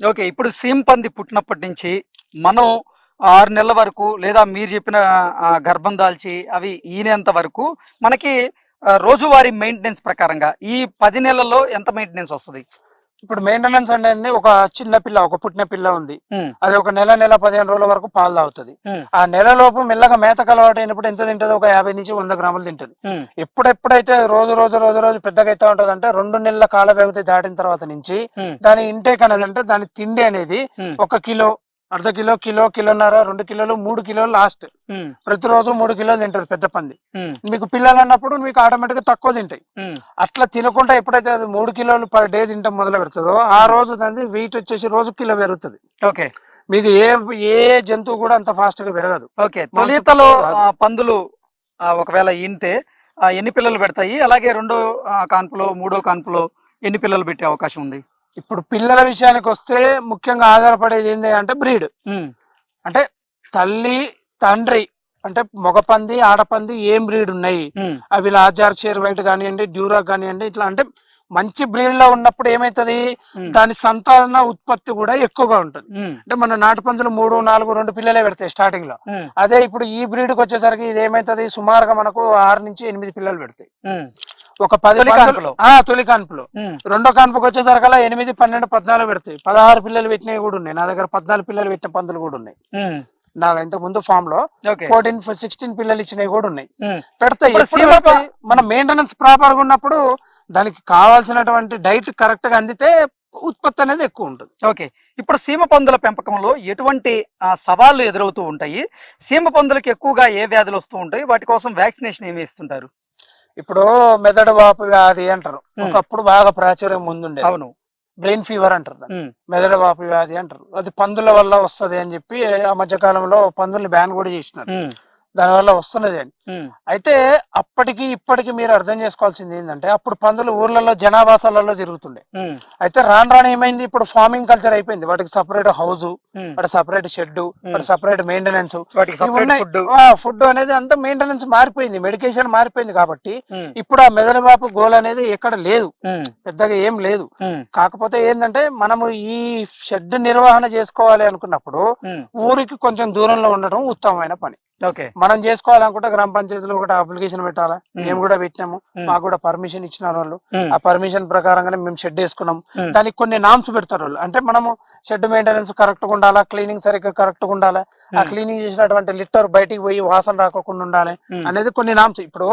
Okay ఇప్పుడు seam పంది పుట్టినప్పటి నుంచి మనం ఆరు నెలల వరకు లేదా మీరు చెప్పిన గర్భం దాల్చి అవి ఈనేంత వరకు మనకి రోజువారీ మెయింటెనెన్స్ ప్రకారంగా ఈ పది నెలల్లో ఎంత మెయింటెనెన్స్ వస్తుంది? ఇప్పుడు మెయింటెనెన్స్ అనేది ఒక చిన్న పిల్ల ఒక పుట్టిన పిల్ల ఉంది. అది ఒక నెల నెల పదిహేను రోజుల వరకు పాలు తాగుతుంది. ఆ నెల లోపు మెల్లగా మేతకు అలవాటు అయినప్పుడు ఎంత తింటది? ఒక యాభై నుంచి వంద గ్రాములు తింటది. ఎప్పుడెప్పుడైతే రోజు రోజు రోజు రోజు పెద్దగా అయితే ఉంటది అంటే రెండు నెలల కాల వ్యవధి దాటిన తర్వాత నుంచి దాని ఇంటేక్ అనేది అంటే దాని తిండి అనేది ఒక కిలో అర్ధ కిలో కిలో కిలోన్నర రెండు కిలోలు మూడు కిలోలు లాస్ట్ ప్రతిరోజు మూడు కిలోలు తింటారు పెద్ద పంది. మీకు పిల్లలు అన్నప్పుడు మీకు ఆటోమేటిక్గా తక్కువ తింటాయి. అట్లా తినకుండా ఎప్పుడైతే అది మూడు కిలోలు పర్ డే తింటాం మొదలు పెడుతుందో ఆ రోజు దాన్ని వెయిట్ వచ్చేసి రోజు కిలో పెరుగుతుంది. ఓకే. మీకు ఏ ఏ జంతువు కూడా అంత ఫాస్ట్గా పెరగదు. ఓకే. తొలితలో పందులు ఒకవేళ ఆ, ఎన్ని పిల్లలు పెడతాయి? అలాగే రెండో కాన్పులో మూడో కాన్పులో ఎన్ని పిల్లలు పెట్టే అవకాశం ఉంది? ఇప్పుడు పిల్లల విషయానికి వస్తే ముఖ్యంగా ఆధారపడేది ఏంటి అంటే బ్రీడ్ అంటే తల్లి తండ్రి అంటే మగ పంది ఆడపంది ఏం బ్రీడ్ ఉన్నాయి? అవి లాజార్ షేర్ వైట్ కానివ్వండి డ్యూరా కానివ్వండి ఇట్లా అంటే మంచి బ్రీడ్లో ఉన్నప్పుడు ఏమైతది? దాని సంతాన ఉత్పత్తి కూడా ఎక్కువగా ఉంటుంది. అంటే మన నాటు పందులు మూడు నాలుగు రెండు పిల్లలే పెడతాయి స్టార్టింగ్లో. అదే ఇప్పుడు ఈ బ్రీడ్కి వచ్చేసరికి ఇది ఏమైతది? సుమారుగా మనకు ఆరు నుంచి ఎనిమిది పిల్లలు పెడతాయి. ఒక పది తొలి పందులు- కాన్పులో? ఆ తొలి కాన్పులో. రెండో కాన్పుకి వచ్చేసరికల్లా ఎనిమిది పన్నెండు పద్నాలుగు పెడతాయి. పదహారు పిల్లలు పెట్టినవి కూడా ఉన్నాయి. నా దగ్గర పద్నాలుగు పిల్లలు పెట్టిన పందులు కూడా ఉన్నాయి. నా ఇంత ముందు ఫామ్లో ఫోర్టీన్ సిక్స్టీన్ పిల్లలు ఇచ్చినవి కూడా ఉన్నాయి. పెడతాయి? మన మెయింటెనెన్స్ ప్రాపర్గా ఉన్నప్పుడు దానికి కావాల్సినటువంటి డైట్ కరెక్ట్గా అందితే ఉత్పత్తి అనేది ఎక్కువ ఉంటుంది. ఓకే. ఇప్పుడు సీమ పందుల పెంపకంలో ఎటువంటి సవాళ్ళు ఎదురవుతూ ఉంటాయి? సీమ పందులకు ఎక్కువగా ఏ వ్యాధులు వస్తూ ఉంటాయి? వాటి కోసం వ్యాక్సినేషన్ ఏమి ఇస్తుంటారు ఇప్పుడు మెదడు వాపు వ్యాధి అంటారు. ఒకప్పుడు బాగా ప్రాచుర్యం ముందుండే అవును. బ్రెయిన్ ఫీవర్ అంటారు మెదడు వాపు వ్యాధి అంటారు. అది పందుల వల్ల వస్తది అని చెప్పి ఆ మధ్య కాలంలో పందుల్ని బ్యాన్ కూడా చేసినారు. దానివల్ల వస్తున్నది అని అయితే అప్పటికి ఇప్పటికి మీరు అర్థం చేసుకోవాల్సింది ఏంటంటే అప్పుడు పందులు ఊర్లలో జనావాసాలలో తిరుగుతుండే. అయితే రాను రాను ఏమైంది? ఇప్పుడు ఫార్మింగ్ కల్చర్ అయిపోయింది. వాటికి సపరేట్ హౌస్. వాటి సపరేట్ షెడ్ వాటి సపరేట్ మెయింటెనెన్స్ ఫుడ్ అనేది అంతా మెయింటెనెన్స్ మారిపోయింది. మెడికేషన్ మారిపోయింది కాబట్టి ఇప్పుడు ఆ మెదడు బాపు గోల్ అనేది ఎక్కడ లేదు. పెద్దగా ఏం లేదు. కాకపోతే ఏంటంటే మనము ఈ షెడ్ నిర్వహణ చేసుకోవాలి అనుకున్నప్పుడు ఊరికి కొంచెం దూరంలో ఉండడం ఉత్తమమైన పని. మనం చేసుకోవాలనుకుంటే గ్రామ పంచాయతీలో ఒకటి అప్లికేషన్ పెట్టాలా. మేము కూడా పెట్టినాము. మాకు కూడా పర్మిషన్ ఇచ్చినారు వాళ్ళు. ఆ పర్మిషన్ ప్రకారంగానే మేము షెడ్ వేసుకున్నాం. దానికి కొన్ని నామ్స్ పెడతారు వాళ్ళు. అంటే మనము షెడ్ మెయింటెనెన్స్ కరెక్ట్గా ఉండాలా? క్లీనింగ్ సరిగ్గా కరెక్ట్గా ఉండాలి? ఆ. క్లీనింగ్ చేసినటువంటి లిటర్ బయటికి పోయి వాసన రాకోకుండా ఉండాలి అనేది కొన్ని నామ్స్ ఇప్పుడు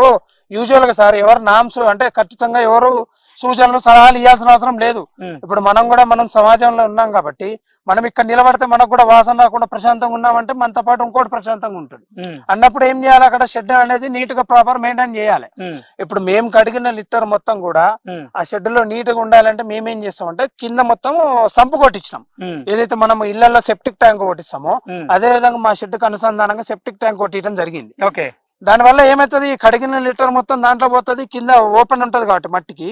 యూజువల్గా సార్ ఎవరు నామ్స్ అంటే ఖచ్చితంగా ఎవరు సూచనలు సలహాలు ఇవ్వాల్సిన అవసరం లేదు. ఇప్పుడు మనం కూడా మనం సమాజంలో ఉన్నాం కాబట్టి మనం ఇక్కడ నిలబడితే మనకు కూడా వాసన రాకుండా ప్రశాంతంగా ఉన్నామంటే మనతో పాటు ఇంకోటి ప్రశాంతంగా ఉంటుంది. అన్నప్పుడు ఏం చేయాలి? అక్కడ షెడ్ అనేది నీట్గా ప్రాపర్ మెయింటైన్ చేయాలి. ఇప్పుడు మేము కడిగిన లిటర్ మొత్తం కూడా ఆ షెడ్లో నీట్గా ఉండాలంటే మేమేం చేస్తామంటే కింద మొత్తం సంపు కొట్టించినాం. ఏదైతే మనం ఇళ్ళలో సెప్టిక్ ట్యాంక్ కొట్టిస్తామో. అదే విధంగా మా షెడ్కు అనుసంధానంగా సెప్టిక్ ట్యాంక్ కొట్టించడం జరిగింది. ఓకే. దానివల్ల ఏమవుతుంది ఈ కడిగిన లిటర్ మొత్తం దాంట్లో పోతుంది కింద ఓపెన్ ఉంటది కాబట్టి మట్టికి.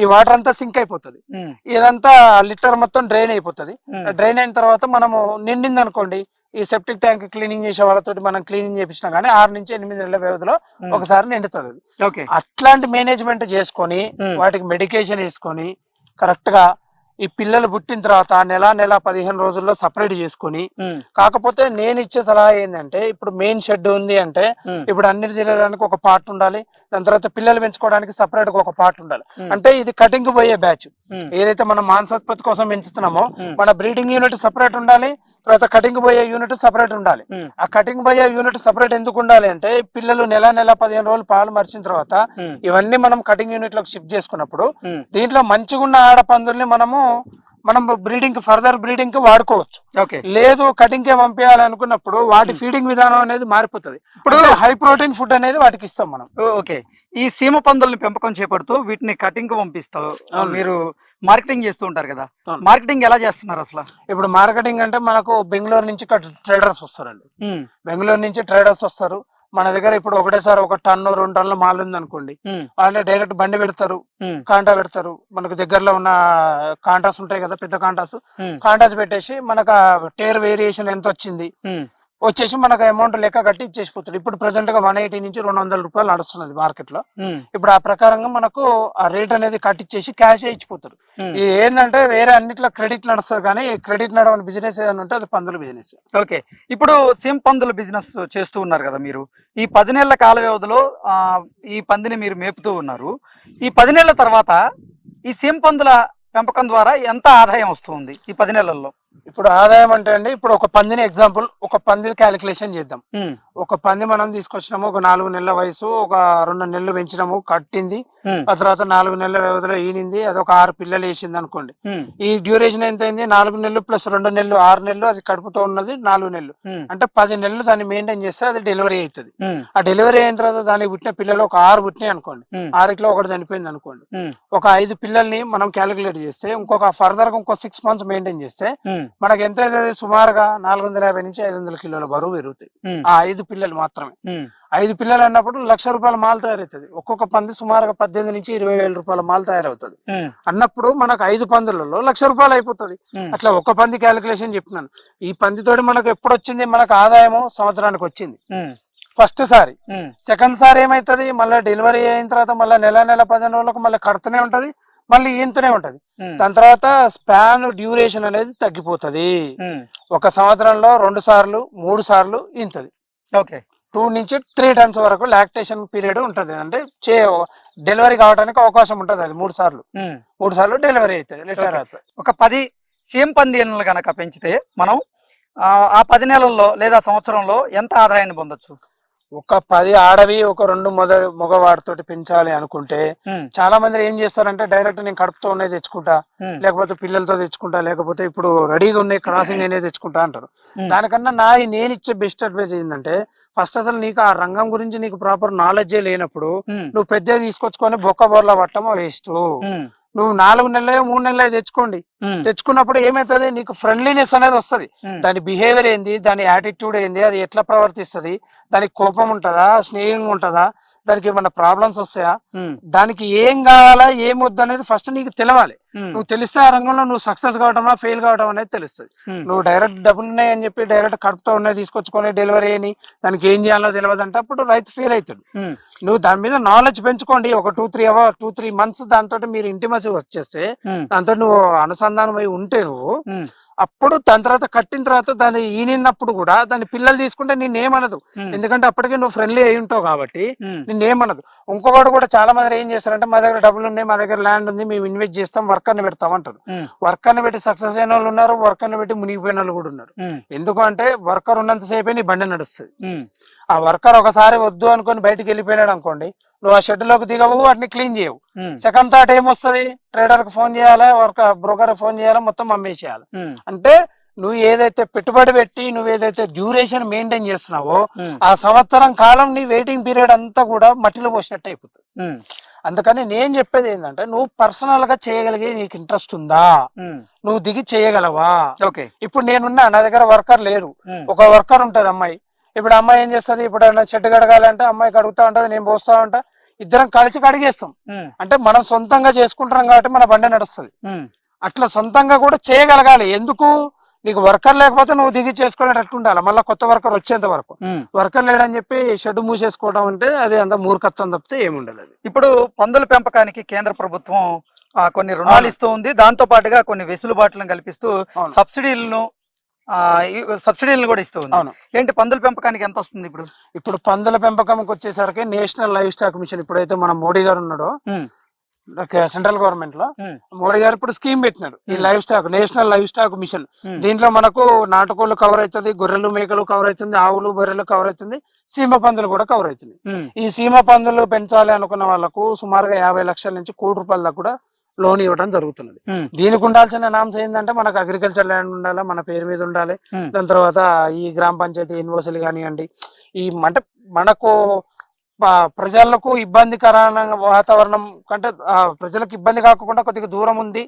ఈ వాటర్ అంతా సింక్ అయిపోతుంది. ఇదంతా లిటర్ మొత్తం డ్రైన్ అయిపోతుంది. డ్రైన్ అయిన తర్వాత మనము నిండింది అనుకోండి ఈ సెప్టిక్ ట్యాంక్ క్లీనింగ్ చేసే వాళ్ళతో మనం క్లీనింగ్ చేపించినా కానీ ఆరు నుంచి ఎనిమిది నెలల వ్యవధిలో. ఒకసారి నిండుతుంది అట్లాంటి మేనేజ్మెంట్ చేసుకొని. వాటికి మెడికేషన్ వేసుకొని కరెక్ట్గా ఈ పిల్లలు పుట్టిన తర్వాత నెల నెల పదిహేను రోజుల్లో సపరేట్ చేసుకొని కాకపోతే నేను ఇచ్చే సలహా ఏంటంటే ఇప్పుడు మెయిన్ షెడ్ ఉంది అంటే ఇప్పుడు అన్ని తినడానికి ఒక పార్ట్ ఉండాలి దాని తర్వాత పిల్లలు పెంచుకోవడానికి సపరేట్గా ఒక పార్ట్ ఉండాలి. అంటే ఇది కటింగ్ పోయే బ్యాచ్ ఏదైతే మనం మాంసోత్పత్తి కోసం పెంచుతున్నామో. మన బ్రీడింగ్ యూనిట్ సపరేట్ ఉండాలి తర్వాత కటింగ్ పోయే యూనిట్ సపరేట్ ఉండాలి. ఆ కటింగ్ పోయే యూనిట్ సపరేట్ ఎందుకు ఉండాలి అంటే పిల్లలు నెల నెల పదిహేను రోజులు పాలు మరిచిన తర్వాత ఇవన్నీ మనం కటింగ్ యూనిట్లోకి షిఫ్ట్ చేసుకున్నప్పుడు దీంట్లో మంచిగా ఉన్న ఆడపందుల్ని మనము మనం బ్రీడింగ్ ఫర్దర్ బ్రీడింగ్కి వాడుకోవచ్చు. లేదు కటింగ్ కే పంపించాలనుకున్నప్పుడు వాటి ఫీడింగ్ విధానం అనేది మారిపోతుంది. ఇప్పుడు హై ప్రోటీన్ ఫుడ్ అనేది వాటికి ఇస్తాం మనం. ఓకే. ఈ సీమ పందుల్ని పెంపకం చేపడుతూ వీటిని కటింగ్ పంపిస్తావు. మీరు మార్కెటింగ్ చేస్తూ ఉంటారు కదా. మార్కెటింగ్ ఎలా చేస్తున్నారు అసలు? ఇప్పుడు మార్కెటింగ్ అంటే మనకు బెంగళూరు నుంచి ట్రేడర్స్ వస్తారండి. బెంగళూరు నుంచి ట్రేడర్స్ వస్తారు. మన దగ్గర ఇప్పుడు ఒకటేసారి ఒక టన్ను రెండు టన్నుల మాల్ ఉంది అనుకోండి ఉమ్, వాళ్ళే డైరెక్ట్ బండి పెడతారు కాంటా పెడతారు. మనకు దగ్గరలో ఉన్న కాంటాస్ ఉంటాయి కదా పెద్ద కాంటాస్ కాంటాస్ పెట్టేసి మనకు టేర్ వేరియేషన్ ఎంత వచ్చింది? వచ్చేసి మనకు అమౌంట్ లెక్క కట్టి ఇచ్చేసిపోతాడు. ఇప్పుడు ప్రెసెంట్గా వన్ ఎయిటీ నుంచి రెండు వందల రూపాయలు నడుస్తున్నది మార్కెట్లో. ఉమ్, ఇప్పుడు ఆ ప్రకారంగా మనకు ఆ రేట్ అనేది కట్టించేసి క్యాష్ ఇచ్చిపోతారు. ఇది ఏంటంటే వేరే అన్నిట్లో క్రెడిట్ నడుస్తుంది కానీ క్రెడిట్ నడవని బిజినెస్ ఏదైనా ఉంటే అది పందుల బిజినెస్ ఓకే ఇప్పుడు సేమ్ పందుల బిజినెస్ చేస్తూ ఉన్నారు కదా మీరు. ఈ పది నెలల కాల వ్యవధిలో ఆ, ఈ పందిని మీరు మేపుతూ ఉన్నారు. ఈ పది నెలల తర్వాత ఈ సేమ్ పందుల పెంపకం ద్వారా ఎంత ఆదాయం వస్తుంది ఈ పది నెలల్లో ఇప్పుడు ఆదాయం అంటే అండి ఇప్పుడు ఒక పందిని ఎగ్జాంపుల్ ఒక పంది క్యాలిక్యులేషన్ చేద్దాం. ఒక పంది మనం తీసుకొచ్చినాము ఒక నాలుగు నెలల వయసు ఒక రెండు నెలలు పెంచినాము కట్టింది ఆ తర్వాత నాలుగు నెలల వ్యవధిలో ఈనింది అది ఒక ఆరు పిల్లలు వేసింది అనుకోండి. ఈ డ్యూరేషన్ ఎంత అయింది? నాలుగు నెలలు ప్లస్ రెండు నెలలు ఆరు నెలలు అది కడుపుతో ఉన్నది నాలుగు నెలలు. అంటే పది నెలలు దాన్ని మెయింటైన్ చేస్తే అది డెలివరీ అవుతుంది. ఆ డెలివరీ అయిన తర్వాత దానికి పుట్టిన పిల్లలు ఒక ఆరు పుట్టినాయి అనుకోండి. ఆరిట్లో ఒకటి చనిపోయింది అనుకోండి. ఒక ఐదు పిల్లల్ని మనం క్యాలిక్యులేట్ చేస్తే ఇంకొక ఫర్దర్ ఇంకో సిక్స్ మంత్స్ మెయింటైన్ చేస్తే మనకి ఎంత అవుతుంది సుమారుగా నాలుగు వందల యాభై నుంచి ఐదు వందల కిలోల బరువు పెరుగుతాయి. ఆ ఐదు పిల్లలు మాత్రమే. ఐదు పిల్లలు అన్నప్పుడు లక్ష రూపాయల మాల్ తయారవుతుంది. ఒక్కొక్క పంది సుమారుగా పద్దెనిమిది నుంచి ఇరవై వేల రూపాయల మాల్ తయారవుతుంది. అన్నప్పుడు మనకు ఐదు పందులలో లక్ష రూపాయలు అయిపోతుంది. అట్లా ఒక్క పంది క్యాలిక్యులేషన్ చెప్తున్నాను. ఈ పందితోటి మనకు ఎప్పుడు వచ్చింది మనకు ఆదాయము సంవత్సరానికి వచ్చింది ఫస్ట్ సారి. సెకండ్ సారి ఏమైతుంది? మళ్ళీ డెలివరీ అయిన తర్వాత మళ్ళీ నెల నెల పదిహేను రోజులకు మళ్ళీ కడుతూనే ఉంటది. మళ్ళీ ఈంతూనే ఉంటది. దాని తర్వాత స్పాన్ డ్యూరేషన్ అనేది తగ్గిపోతది. ఒక సంవత్సరంలో రెండు సార్లు మూడు సార్లు ఇంతది ఓకే. టూ నుంచి త్రీ టైమ్స్ వరకు లాక్టేషన్ పీరియడ్ ఉంటది. అంటే చే డెలివరీ కావడానికి అవకాశం ఉంటది అది మూడు సార్లు. మూడు సార్లు డెలివరీ అవుతుంది లెటర్. అవుతుంది. ఒక పది సేమ్ పందేళ్ళను గనక పెంచితే మనం ఆ, ఆ పది నెలల్లో లేదా సంవత్సరంలో ఎంత ఆదాయాన్ని పొందొచ్చు? ఒక పది ఆడవి ఒక రెండు మొద మగవాడితోటి పెంచాలి అనుకుంటే చాలా మంది ఏం చేస్తారంటే డైరెక్ట్ నేను కడుపుతో ఉన్నాయి తెచ్చుకుంటా లేకపోతే పిల్లలతో తెచ్చుకుంటా లేకపోతే ఇప్పుడు రెడీగా ఉన్నాయి క్రాసింగ్ అనేది తెచ్చుకుంటా అంటారు. దానికన్నా నా నేను ఇచ్చే బెస్ట్ అడ్వైస్ ఏంటంటే ఫస్ట్ అసలు నీకు ఆ రంగం గురించి నీకు ప్రాపర్ నాలెడ్జ్ లేనప్పుడు నువ్వు పెద్దది తీసుకొచ్చుకొని బొక్క బొర్ల పట్టమో వేస్ట్. నువ్వు నాలుగు నెలలు మూడు నెలలు తెచ్చుకోండి. తెచ్చుకున్నప్పుడు ఏమవుతుంది నీకు ఫ్రెండ్లీనెస్ అనేది వస్తది. దాని బిహేవియర్ ఏంది? దాని యాటిట్యూడ్ ఏంది? అది ఎట్లా ప్రవర్తిస్తుంది? దానికి కోపం ఉంటుందా? స్నేహంగా ఉంటుందా? దానికి ఏమన్నా ప్రాబ్లమ్స్ వస్తాయా? దానికి ఏం కావాలా? ఏం వద్దు అనేది ఫస్ట్ నీకు తెలవాలి. నువ్వు తెలిస్తే ఆ రంగంలో నువ్వు సక్సెస్ కావటమా ఫెయిల్ కావటం అనేది తెలుస్తుంది. నువ్వు డైరెక్ట్ డబ్బులు ఉన్నాయి అని చెప్పి డైరెక్ట్ కడుపుతో ఉన్నాయి తీసుకొచ్చుకొని డెలివరీ అని దానికి ఏం చేయాలో తెలియదు అంటే అప్పుడు రైతు ఫెయిల్ అవుతాడు. నువ్వు దాని మీద నాలెడ్జ్ పెంచుకోండి. ఒక two three hour two three months దాంతో మీరు ఇంటిమసి వచ్చేస్తే దాంతో నువ్వు అనుసంధానం అయి ఉంటే నువ్వు అప్పుడు దాని తర్వాత కట్టిన తర్వాత దాన్ని ఈనినప్పుడు కూడా దాని పిల్లలు తీసుకుంటే నిన్నేమనదు. ఎందుకంటే అప్పటికే నువ్వు ఫ్రెండ్లీ అయి ఉంటావు కాబట్టి నిన్నేమనదు. ఇంకొకటి కూడా చాలా మంది ఏం చేస్తారంటే మా దగ్గర డబ్బులు ఉన్నాయి మా దగ్గర ల్యాండ్ ఉంది మేము ఇన్వెస్ట్ చేస్తాం వర్క్ అని పెడతాం అంటారు ఉమ్, వర్క్ అని పెట్టి సక్సెస్ అయిన వాళ్ళు ఉన్నారు వర్క్ అని పెట్టి మునిగిపోయిన వాళ్ళు కూడా ఉన్నారు. ఉమ్, ఎందుకు అంటే వర్కర్ ఉన్నంత సేపే నీ బండి నడుస్తుంది. ఆ వర్కర్ ఒకసారి వద్దు అనుకొని బయటికి వెళ్ళిపోయినాడు అనుకోండి నువ్వు ఆ షెడ్లోకి దిగవు వాటిని క్లీన్ చేయవు. సెకండ్ థాట్ ఏమొస్తుంది? ట్రేడర్కి ఫోన్ చేయాలా? వర్క్ బ్రోకర్ ఫోన్ చేయాలా? మొత్తం అమ్మేసేయాలి. అంటే నువ్వు ఏదైతే పెట్టుబడి పెట్టి నువ్వు ఏదైతే డ్యూరేషన్ మెయింటైన్ చేస్తున్నావో ఆ సంవత్సరం కాలం నీ వెయిటింగ్ పీరియడ్ అంతా కూడా మట్టిలో పోసినట్టు అయిపోతుంది. అందుకని నేను చెప్పేది ఏంటంటే నువ్వు పర్సనల్గా చేయగలిగే నీకు ఇంట్రెస్ట్ ఉందా? నువ్వు దిగి చేయగలవా? ఓకే. ఇప్పుడు నేనున్నా నా దగ్గర వర్కర్ లేరు. ఒక వర్కర్ ఉంటది అమ్మాయి. ఇప్పుడు అమ్మాయి ఏం చేస్తుంది? ఇప్పుడు చెట్టు కడగాలంటే అమ్మాయి కడుగుతా ఉంటది నేను పోస్తా ఉంటా. ఇద్దరం కలిసి కడిగేస్తాం. అంటే మనం సొంతంగా చేసుకుంటున్నాం కాబట్టి మన బండి నడుస్తుంది. అట్లా సొంతంగా కూడా చేయగలగాలి. ఎందుకు? నీకు వర్కర్ లేకపోతే నువ్వు దిగి చేసుకునేటట్టు ఉండాలి. మళ్ళీ కొత్త వర్కర్ వచ్చేంత వరకు. వర్కర్ లేడని చెప్పి షెడ్ మూసేసుకోవడం అంటే అది అంత మూర్ఖత్వం తప్పితే ఏముండదు అది. ఇప్పుడు పందుల పెంపకానికి కేంద్ర ప్రభుత్వం కొన్ని రుణాలు. ఇస్తూ ఉంది. దాంతో పాటుగా కొన్ని వెసులుబాట్లను కల్పిస్తూ. సబ్సిడీలను సబ్సిడీలను కూడా ఇస్తూ ఉంది. అవును. ఏంటి పందుల పెంపకానికి ఎంత వస్తుంది ఇప్పుడు? ఇప్పుడు పందుల పెంపకంకి వచ్చేసరికి నేషనల్ లైవ్ స్టాక్ మిషన్ ఇప్పుడైతే మన మోడీ గారు ఉన్నాడో సెంట్రల్ గవర్నమెంట్లో మోడీ గారు ఇప్పుడు స్కీమ్ పెట్టినారు. ఈ. Livestock national livestock mission. దీంట్లో మనకు నాటుకోళ్ళు కవర్ అవుతుంది గొర్రెలు మేకలు కవర్ అవుతుంది ఆవులు బర్రెలు కవర్ అవుతుంది సీమ పందులు కూడా కవర్ అవుతుంది. ఈ సీమ పందులు పెంచాలి అనుకున్న వాళ్ళకు సుమారుగా యాభై లక్షల నుంచి కోటి రూపాయల దాకా కూడా లోన్ ఇవ్వడం జరుగుతున్నది. దీనికి ఉండాల్సిన నామ్స్ ఏంటంటే మనకు అగ్రికల్చర్ ల్యాండ్ ఉండాలి మన పేరు మీద ఉండాలి. దాని తర్వాత ఈ గ్రామ పంచాయతీ యూనివర్సిటీ కానివ్వండి ఈ అంటే మనకు ప్రజలకు ఇబ్బందికరమైన వాతావరణం కంటే ప్రజలకు ఇబ్బంది కాకుండా కొద్దిగా దూరం ఉంది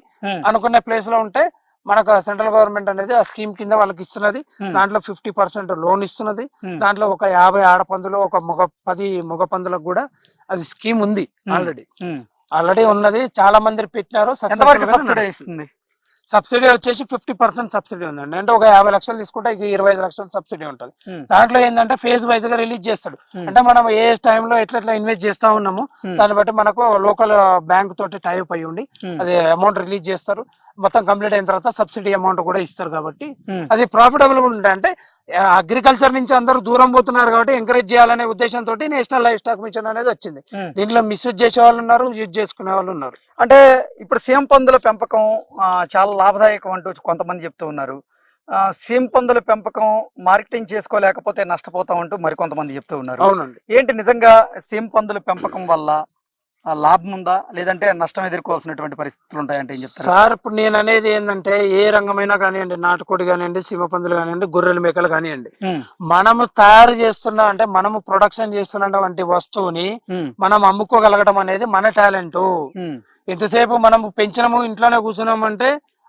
అనుకునే ప్లేస్లో ఉంటే మనకు సెంట్రల్ గవర్నమెంట్ అనేది ఆ స్కీమ్ కింద వాళ్ళకి ఇస్తున్నది. దాంట్లో ఫిఫ్టీ పర్సెంట్ లోన్ ఇస్తున్నది. దాంట్లో ఒక యాభై ఆడపందులు ఒక మగ పది మగ పందులకు కూడా అది స్కీమ్ ఉంది. ఆల్రెడీ. ఆల్రెడీ ఉన్నది. చాలా మంది పెట్టినారు. సబ్సిడీ సబ్సిడీ వచ్చేసి ఫిఫ్టీ పర్సెంట్ సబ్సిడీ ఉందండి. అంటే ఒక యాభై లక్షలు తీసుకుంటే ఇక ఇరవై ఐదు లక్షలు సబ్సిడీ ఉంటుంది. దాంట్లో ఏంటంటే ఫేజ్ వైజ్గా రిలీజ్ చేస్తాడు. అంటే మనం ఏ టైంలో ఎట్లా ఎట్లా ఇన్వెస్ట్ చేస్తా ఉన్నాము దాన్ని బట్టి మనకు లోకల్ బ్యాంక్ తోటి టైప్ అయ్యి ఉండి అది అమౌంట్ రిలీజ్ చేస్తారు. మొత్తం కంప్లీట్ అయిన తర్వాత సబ్సిడీ అమౌంట్ కూడా ఇస్తారు కాబట్టి అది ప్రాఫిటబుల్ ఉంటాయి అంటే అగ్రికల్చర్ నుంచి అందరూ దూరం పోతున్నారు కాబట్టి ఎంకరేజ్ చేయాలనే ఉద్దేశంతో నేషనల్ లైఫ్ స్టాక్ మిషన్ అనేది వచ్చింది. దీంట్లో మిస్యూజ్ చేసే వాళ్ళు ఉన్నారు యూజ్ చేసుకునే వాళ్ళు ఉన్నారు. అంటే ఇప్పుడు సీమ పందుల పెంపకం చాలా లాభదాయకం అంటూ కొంతమంది చెప్తూ ఉన్నారు. సీమ పందుల పెంపకం మార్కెటింగ్ చేసుకోలేకపోతే నష్టపోతాం అంటూ మరికొంతమంది చెప్తూ ఉన్నారు. అవునండి. ఏంటి నిజంగా సీమ పందుల పెంపకం వల్ల లాభం ఉందా? లేదంటే నష్టం ఎదుర్కోవాల్సినటువంటి పరిస్థితులు ఉంటాయంటే ఏం చెప్తారు? సార్ ఇప్పుడు నేను అనేది ఏంటంటే ఏ రంగమైనా కానివ్వండి నాటుకోడి కానివ్వండి సీమపందులు కానివ్వండి గొర్రెల మేకలు కానివ్వండి మనము తయారు చేస్తున్న అంటే మనము ప్రొడక్షన్ చేస్తున్నటువంటి వస్తువుని మనం అమ్ముకోగలగడం అనేది మన టాలెంట్. ఎంతసేపు మనం పెంచినము ఇంట్లోనే కూర్చున్నాము అంటే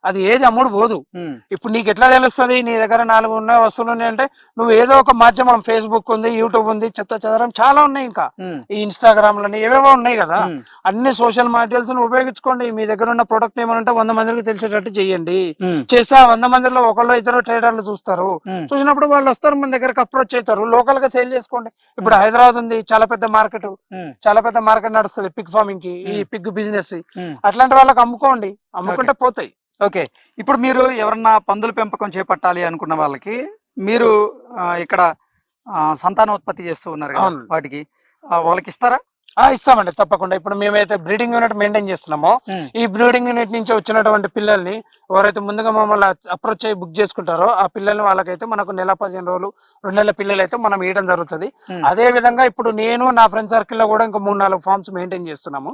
అది ఏది అమ్ముడు పోదు. ఇప్పుడు నీకు ఎట్లా తెలుస్తుంది? నీ దగ్గర నాలుగు ఉన్న వస్తువులు ఉన్నాయంటే నువ్వు ఏదో ఒక మాధ్యమం ఫేస్బుక్ ఉంది యూట్యూబ్ ఉంది చెత్త చెదరం చాలా ఉన్నాయి ఇంకా. ఈ ఇన్స్టాగ్రామ్ లని ఏవేవో ఉన్నాయి కదా. అన్ని సోషల్ మీడియాస్ ఉపయోగించుకోండి. మీ దగ్గర ఉన్న ప్రొడక్ట్ ఏమైనా ఉంటే వంద మందికి తెలిసేటట్టు చేయండి చేస్తే ఆ వంద మందిలో ఒకళ్ళు ఇద్దరు ట్రేడర్లు చూస్తారు. చూసినప్పుడు వాళ్ళు వస్తారు మన దగ్గరకు అప్రోచ్ అవుతారు. లోకల్గా సేల్ చేసుకోండి. ఇప్పుడు హైదరాబాద్ ఉంది చాలా పెద్ద మార్కెట్ చాలా పెద్ద మార్కెట్ నడుస్తుంది పిగ్ ఫార్మింగ్కి ఈ పిగ్ బిజినెస్ అట్లాంటి వాళ్ళకి అమ్ముకోండి. అమ్ముకుంటే పోతాయి. ఓకే ఇప్పుడు మీరు ఎవరన్నా పందుల పెంపకం చేపట్టాలి అనుకున్న వాళ్ళకి మీరు ఇక్కడ సంతానోత్పత్తి చేస్తూ ఉన్నారు కదా. వాటికి వాళ్ళకి ఇస్తారా ఇస్తామండి తప్పకుండా. ఇప్పుడు మేమైతే బ్రీడింగ్ యూనిట్ మెయింటైన్ చేస్తున్నామో ఈ బ్రీడింగ్ యూనిట్ నుంచి వచ్చినటువంటి పిల్లల్ని ఎవరైతే ముందుగా మమ్మల్ని అప్రోచ్ అయ్యి బుక్ చేసుకుంటారో ఆ పిల్లల్ని వాళ్ళకైతే మనకు నెల పదిహేను రోజులు రెండు నెలల పిల్లలు అయితే మనం ఇవ్వడం జరుగుతుంది. అదే విధంగా ఇప్పుడు నేను నా ఫ్రెండ్ సర్కిల్లో కూడా ఇంకా మూడు నాలుగు ఫార్మ్స్ మెయింటైన్ చేస్తున్నాము.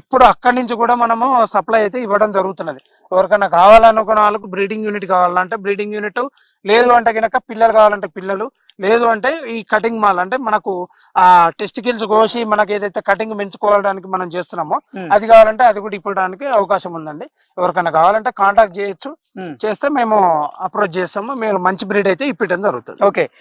ఇప్పుడు అక్కడి నుంచి కూడా మనము సప్లై అయితే ఇవ్వడం జరుగుతున్నది. ఎవరికైనా కావాలనుకున్న వాళ్ళకు బ్రీడింగ్ యూనిట్ కావాలంటే బ్రీడింగ్ యూనిట్ లేదు అంటే కనుక పిల్లలు కావాలంటే పిల్లలు లేదు అంటే ఈ కటింగ్ మాల్ అంటే మనకు ఆ టెస్టికల్స్ కోసి మనకి ఏదైతే కటింగ్ పెంచుకోవడానికి మనం చేస్తున్నామో. అది కావాలంటే అది కూడా ఇప్పడానికి అవకాశం ఉందండి. ఎవరికైనా కావాలంటే కాంటాక్ట్ చేయొచ్చు. చేస్తే మేము అప్రోచ్ చేస్తాము. మేము మంచి బ్రీడ్ అయితే ఇప్పటం జరుగుతుంది. ఓకే.